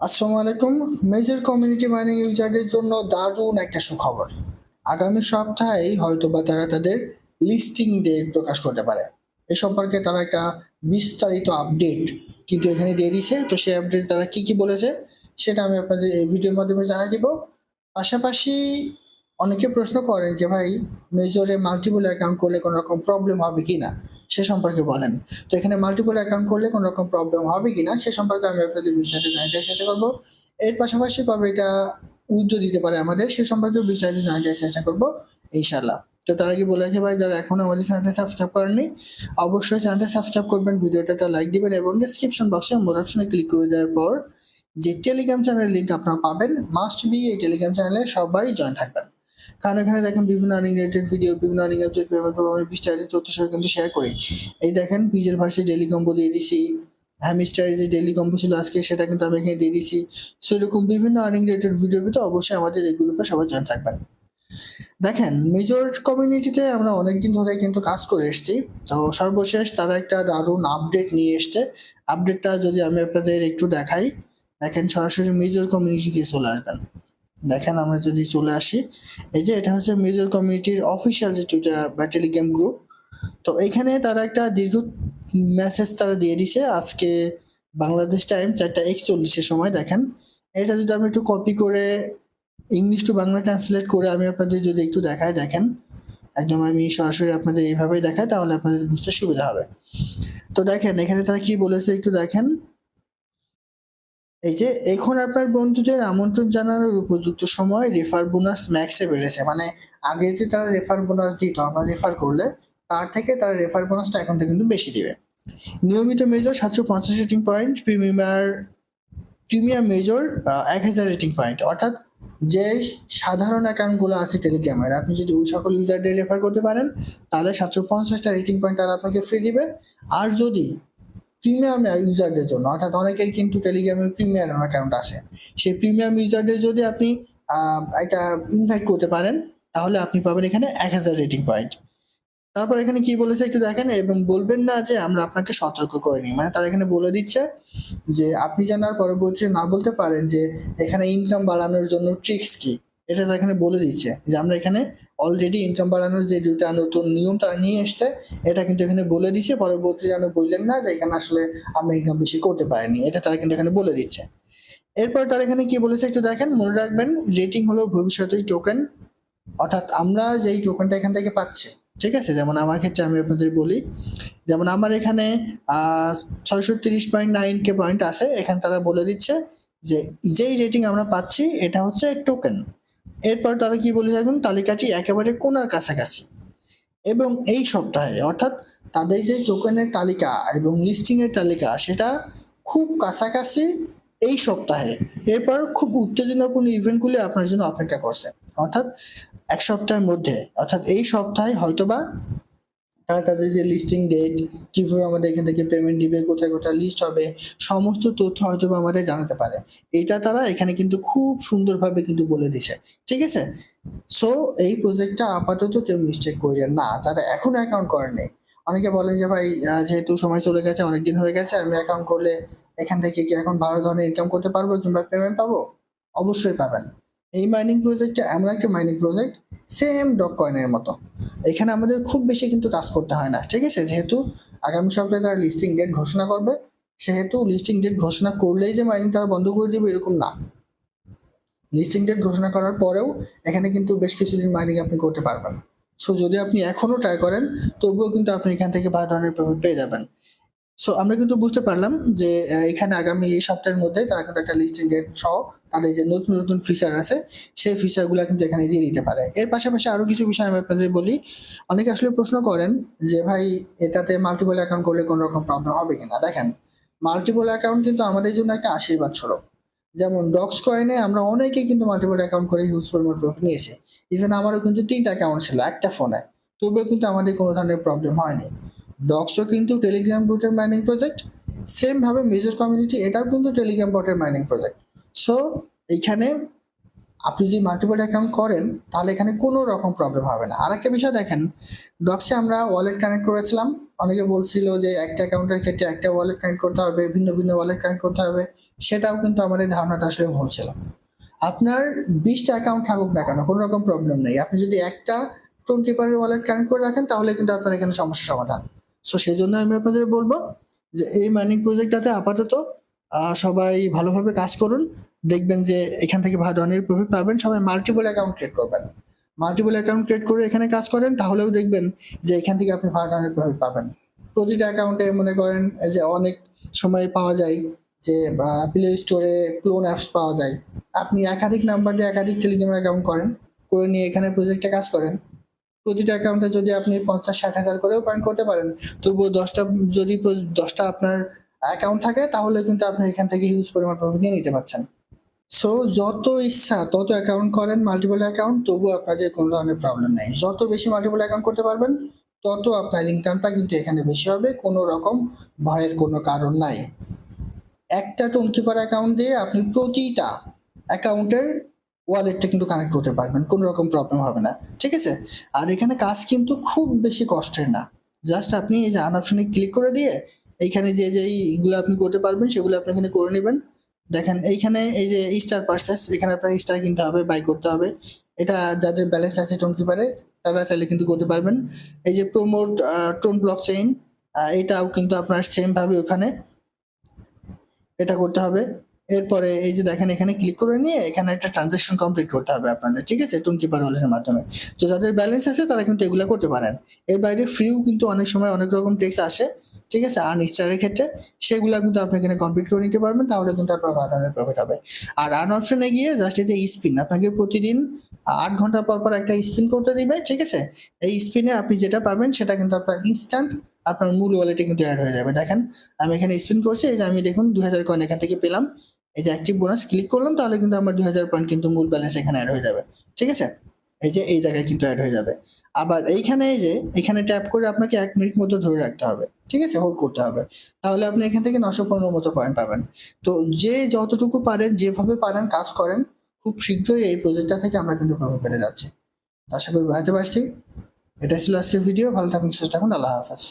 আসসালামু আলাইকুম। Major community mining ইউজারদের জন্য দারুণ একটা সুখবর। আগামী সপ্তাহে হয়তো বা তারা তাদের লিস্টিং ডেট প্রকাশ করতে পারে। এ সম্পর্কে তারা একটা বিস্তারিত আপডেট কিন্তু এখানে দিয়ে দিছে তো সেই আপডেট তারা কি কি বলেছে সেটা আমি আপনাদের এই ভিডিওর মাধ্যমে জানিয়ে দিব। পাশাপাশি অনেকে প্রশ্ন করেন যে ভাই মেজরে মাল্টিপল অ্যাকাউন্ট করলে কোনো রকম প্রবলেম হবে কি না সে সম্পর্কে বলেন। তো এখানে মাল্টিপল অ্যাকাউন্ট করলে কোনো রকম প্রবলেম হবে কিনা সে সম্পর্কে আমি আপনাদের বিস্তারিত জানাতে চেষ্টা করব। এর পাশাপাশি কবে এটা উজ্জ্ব দিতে পারে আমাদের, সে সম্পর্কে বিস্তারিত জানাতে চেষ্টা করব ইনশাল্লাহ তো তার আগে বলে রাখি ভাই, যারা এখনও আমাদের চ্যানেলটা সাবস্ক্রাইব করেননি, অবশ্যই চ্যানেলটা সাবস্ক্রাইব করবেন ভিডিওটা একটা লাইক দিবেন এবং ডিসক্রিপশন বক্সে মোর অপশনে ক্লিক করে দেওয়ার পর যে টেলিগ্রাম চ্যানেলের লিঙ্ক আপনারা পাবেন মাস্ট বি এই টেলিগ্রাম চ্যানেলে সবাই জয়েন থাকবেন। কারণ এখানে দেখেন বিভিন্ন আর্নিং রিলেটেড ভিডিও বিভিন্ন আর্নিং অ্যাপসের পেমেন্ট প্রোগ্রামের বিস্তারিত তথ্য সহ কিন্তু শেয়ার করি। এই দেখেন পিজের ভাষায় ডেলি কম্বো দিয়ে দিছি হ্যামিস্টারের যে ডেলি ছিল আজকে, সেটা কিন্তু আমি এখানে দিয়ে দিছি। সো এরকম বিভিন্ন আর্নিং রিলেটেড ভিডিও পেতে অবশ্যই আমাদের এই গ্রুপে সবাই জয়েন থাকবেন। দেখেন মেজর কমিউনিটিতে আমরা অনেকদিন ধরে কিন্তু কাজ করে এসেছি। তো, সর্বশেষ তারা একটা দারুণ আপডেট নিয়ে এসছে। আপডেটটা যদি আমি আপনাদের একটু দেখাই, দেখেন সরাসরি মেজর কমিউনিটি দিয়ে চলে আসবেন। দেখেন আমরা যদি চলে আসি, এই যে এটা হচ্ছে মেজর কমিউনিটির অফিসিয়াল যে টুইটার বা টেলিগ্রাম গ্রুপ তো এখানে তারা একটা দীর্ঘ মেসেজ তারা দিয়ে দিছে, আজকে বাংলাদেশ টাইম চারটা একচল্লিশের সময়, দেখেন। এটা যদি আমি একটু কপি করে ইংলিশ টু বাংলা ট্রান্সলেট করে আমি আপনাদের যদি একটু দেখাই, দেখেন। একদম আমি সরাসরি আপনাদের এইভাবেই দেখাই, তাহলে আপনাদের বুঝতে সুবিধা হবে। তো দেখেন, এখানে তারা কি বলেছে একটু দেখেন। এই যে এখন আপনার বন্ধুদের আমন্ত্রণ জানানোর উপযুক্ত সময় রেফার বোনাস ম্যাক্সে বেড়েছে। মানে আগে যে তারা রেফার বোনাস দিত, আমরা রেফার করলে তার থেকে তারা রেফার বোনাসটা এখন কিন্তু বেশি দিবে। নিয়মিত মেজর সাতশো পঞ্চাশ rating point premier premium major এক হাজার রেটিং পয়েন্ট অর্থাৎ যে সাধারণ অ্যাকাউন্টগুলো আছে টেলিগ্রামের আপনি যদি ওই সকল ইউজারদের রেফার করতে পারেন, তাহলে সাতশো পঞ্চাশটা রেটিং পয়েন্ট তারা আপনাকে ফ্রি দিবে। আর যদি প্রিমিয়াম ইউজারদের জন্য, অর্থাৎ অনেকের কিন্তু টেলিগ্রামে প্রিমিয়াম অ্যাকাউন্ট আছে। সেই প্রিমিয়াম ইউজারদের যদি আপনি একটা ইনভাইট করতে পারেন, তাহলে আপনি পাবেন এখানে এক হাজার রেটিং পয়েন্ট তারপর এখানে কি বলেছে একটু দেখেন, এবং বলবেন না যে আমরা আপনাকে সতর্ক করিনি। মানে তারা এখানে বলে দিচ্ছে যে, আপনি যেন আর না বলতে পারেন যে, এখানে ইনকাম বাড়ানোর জন্য ট্রিক্স কি। এটা তারা এখানে বলে দিচ্ছে যে আমরা এখানে অলরেডি ইনকাম বাড়ানোর যে দুটা নতুন নিয়ম তারা নিয়ে এসছে, এটা কিন্তু এখানে বলে দিচ্ছে পরবর্তী যেন বললেন না যে এখানে আসলে আমরা ইনকাম বেশি করতে পারিনি, এটা তারা কিন্তু এখানে বলে দিচ্ছে এরপর তারা এখানে কি বলেছে একটু দেখেন, মনে রাখবেন রেটিং হলো ভবিষ্যতের টোকেন অর্থাৎ আমরা যেই টোকেনটা এখান থেকে পাচ্ছি, ঠিক আছে? যেমন আমার ক্ষেত্রে আমি আপনাদের বলি, যেমন আমার এখানে ছয়শো তিরিশ পয়েন্ট নাইন কে পয়েন্ট আছে, এখানে তারা বলে দিচ্ছে যে যেই রেটিং আমরা পাচ্ছি, এটা হচ্ছে টোকেন এরপর তারা কি বলে থাকুন তালিকাটি একেবারে কোনার কাছাকাছি। এবং এই সপ্তাহে, অর্থাৎ তাদের যে টোকেনের তালিকা এবং লিস্টিং এর তালিকা, সেটা খুব কাছাকাছি এই সপ্তাহে। এরপর খুব উত্তেজনাপূর্ণ ইভেন্টগুলি আপনার জন্য অপেক্ষা করছে। অর্থাৎ এক সপ্তাহের মধ্যে, অর্থাৎ এই সপ্তাহে হয়তোবা তারা তাদের যে লিস্টিং ডেট কীভাবে আমাদের এখান থেকে পেমেন্ট দিবে, কোথায় কোথায় লিস্ট হবে, সমস্ত তথ্য হয়তোবা আমাদের জানাতে পারে। এটা তারা এখানে কিন্তু খুব সুন্দরভাবে কিন্তু বলে দিছে ঠিক আছে? সো এই প্রজেক্টটা আপাতত কেউ মিস্টেক করেন না। যারা এখনও অ্যাকাউন্ট করেনি অনেকে বলেন যে ভাই যেহেতু সময় চলে গেছে, অনেকদিন হয়ে গেছে, আমি অ্যাকাউন্ট করলে এখান থেকে কি এখন ভালো ধরনের ইনকাম করতে পারব কিংবা পেমেন্ট পাবো? অবশ্যই পাবেন। এই মাইনিং প্রজেক্টটা এমন একটা মাইনিং প্রজেক্ট সেম ডক কয়েনের মতো। এখানে আমাদের খুব বেশি কিন্তু কাজ করতে হয় না, ঠিক আছে? যেহেতু আগামী সপ্তাহে তারা লিস্টিং ডেট ঘোষণা করবে, সেহেতু লিস্টিং ডেট ঘোষণা করলেই যে মাইনিং তারা বন্ধ করে দিবে এরকম না। লিস্টিং ডেট ঘোষণা করার পরেও এখানে কিন্তু বেশ কিছুদিন মাইনিং আপনি করতে পারবেন। সো যদি আপনি এখনও ট্রাই করেন, তবুও কিন্তু আপনি এখান থেকে ভালো ধরনের পেমেন্ট পেয়ে যাবেন। সো আমরা কিন্তু বুঝতে পারলাম যে এখানে আগামী এই সপ্তাহের মধ্যে তারা কিন্তু একটা লিস্টিং ডেট সহ তাদের যে নতুন নতুন ফিচার আছে, সেই ফিচারগুলো কিন্তু এখানে দিয়ে দিতে পারে। এর পাশাপাশি আরও কিছু বিষয় আমি আপনাদের বলি। অনেকে আসলে প্রশ্ন করেন যে, ভাই, এটাতে মাল্টিপল অ্যাকাউন্ট করলে কোনো রকম প্রবলেম হবে কিনা? দেখেন মাল্টিপল অ্যাকাউন্ট কিন্তু আমাদের জন্য একটা আশীর্বাদ স্বরূপ। যেমন ডক্স কয়েনে আমরা অনেকেই কিন্তু মাল্টিপল অ্যাকাউন্ট করে ইউজ পরিমাণ নিয়েছি। ইভেন আমারও কিন্তু তিনটা অ্যাকাউন্ট ছিল, একটা ফোনে তবুও কিন্তু আমাদের কোনো ধরনের প্রবলেম হয়নি। ডক্সও কিন্তু টেলিগ্রাম বুটের মাইনিং প্রজেক্ট সেম ভাবে মেজর কমিউনিটি এটাও কিন্তু টেলিগ্রাম বটের মাইনিং প্রজেক্ট সো এইখানে আপনি যদি মাল্টিপল অ্যাকাউন্ট করেন, তাহলে এখানে কোনো রকম প্রবলেম হবে না। আর একটা বিষয় দেখেন ডক্সে আমরা ওয়ালেট কানেক্ট করেছিলাম। অনেকে বলছিল যে একটা অ্যাকাউন্টের ক্ষেত্রে একটা ওয়ালেট কানেক্ট করতে হবে, ভিন্ন ভিন্ন ওয়ালেট কানেক্ট করতে হবে। সেটাও কিন্তু আমার এই ধারণাটা আসলে ভুল ছিল। আপনার বিশটা অ্যাকাউন্ট থাকুক না কেন, কোনো রকম প্রবলেম নেই। আপনি যদি একটা টোন কিপারের ওয়ালেট কানেক্ট করে রাখেন, তাহলে কিন্তু আপনার এখানে সমস্যা সমাধান। সো সেই জন্য আমি আপনাদের বলব যে এই মাইনিং প্রজেক্টটাতে আপাতত সবাই ভালোভাবে কাজ করুন, দেখবেন যে এখান থেকে ভালো ধরনের প্রফিট পাবেন, সবাই মাল্টিপল অ্যাকাউন্ট ক্রিয়েট করবেন। মাল্টিপল অ্যাকাউন্ট ক্রিয়েট করে এখানে কাজ করেন, তাহলেও দেখবেন যে এখান থেকে আপনি ভালো ধরনের প্রফিট পাবেন। প্রতিটা অ্যাকাউন্টে মনে করেন যে অনেক সময় পাওয়া যায় যে প্লে স্টোরে ক্লোন অ্যাপস পাওয়া যায়। আপনি একাধিক নাম্বার দিয়ে একাধিক টেলিগ্রাম অ্যাকাউন্ট করেন, করে নিয়ে এখানে প্রজেক্টে কাজ করেন। প্রতিটা অ্যাকাউন্টে যদি আপনি পঞ্চাশ, ষাট হাজার করেও পয়েন্ট করতে পারেন, তবুও দশটা, যদি দশটা আপনার অ্যাকাউন্ট থাকে, তাহলে কিন্তু আপনি এখান থেকে হিউজ পরিমাণ প্রফিট নিয়ে নিতে পারছেন। সো যত ইচ্ছা, তত অ্যাকাউন্ট করেন মাল্টিপল অ্যাকাউন্ট তবুও আপনাদের কোনো ধরনের প্রবলেম নেই। যত বেশি মাল্টিপল অ্যাকাউন্ট করতে পারবেন, তত আপনার ইনকামটা কিন্তু এখানে বেশি হবে, কোনো রকম ভয়ের কোনো কারণ নাই। একটা টোন কিপার অ্যাকাউন্ট দিয়ে আপনি প্রতিটা অ্যাকাউন্টের ওয়ালেটটা কিন্তু কানেক্ট করতে পারবেন, কোনো রকম প্রবলেম হবে না। ঠিক আছে? আর এখানে কাজ কিন্তু খুব বেশি কষ্টের না। জাস্ট আপনি এই যে আন অপশনে ক্লিক করে দিয়ে এইখানে যে যে এইগুলো আপনি করতে পারবেন, সেগুলো আপনি এখানে করে নেবেন। দেখেন, এইখানে এই যে স্টার পার্সেস এখানে আপনার স্টার কিনতে হবে বাই করতে হবে। এটা যাদের ব্যালেন্স আছে টোন কিপারে তারা চাইলে কিন্তু করতে পারবেন। এই যে প্রোমোট টোন ব্লক চেইন এটাও কিন্তু আপনার সেম ভাবে ওখানে এটা করতে হবে। এরপরে এই যে দেখেন, এখানে ক্লিক করে নিয়ে এখানে একটা ট্রানজাকশন কমপ্লিট করতে হবে আপনাদের, ঠিক আছে? টোন কিপার ওয়ালেটের মাধ্যমে। তো যাদের ব্যালেন্স আছে, তারা কিন্তু এগুলো করতে পারেন। এর বাইরে ফ্রিও কিন্তু অনেক সময় অনেক রকম টেক্স আসে। ঠিক আছে? আর্ন স্টারের ক্ষেত্রে সেগুলো কিন্তু আপনি এখানে কমপ্লিট করে নিতে পারবেন, তাহলে কিন্তু আপনার ভালো ধরনের প্রফিট হবে। আর আর্ন অপশনে গিয়ে জাস্ট এই যে স্পিন আপনাকে প্রতিদিন আট ঘণ্টা পর পর একটা স্পিন করতে দিবে, ঠিক আছে? এই স্পিনে আপনি যেটা পাবেন সেটা কিন্তু আপনার ইনস্ট্যান্ট আপনার মূল ওয়ালেটে কিন্তু অ্যাড হয়ে যাবে। দেখেন, আমি এখানে স্পিন করছি, এই যে আমি দেখুন দু হাজার কয়েন এখান থেকে পেলাম। এই যে অ্যাক্টিভ বোনাস ক্লিক করলাম, তাহলে কিন্তু আমার দু হাজার পয়েন্ট কিন্তু মূল ব্যালেন্স এখানে অ্যাড হয়ে যাবে। ঠিক আছে? এই যে এই জায়গায় কিন্তু অ্যাড হয়ে যাবে। আবার এইখানে এই যে, এখানে ট্যাপ করে আপনাকে এক মিনিট মতো ধরে রাখতে হবে, ঠিক আছে? হোল্ড করতে হবে। তাহলে আপনি এখান থেকে নশো পনেরো মতো পয়েন্ট পাবেন। তো যে যতটুকু পারেন, যেভাবে পারেন কাজ করেন, খুব শীঘ্রই এই প্রজেক্টটা থেকে আমরা কিন্তু প্রভাব পেতে যাচ্ছি। আশা করি বুঝতে পারছি। এটা ছিল আজকের ভিডিও ভালো থাকুন, সুস্থ থাকুন। আল্লাহ হাফেজ।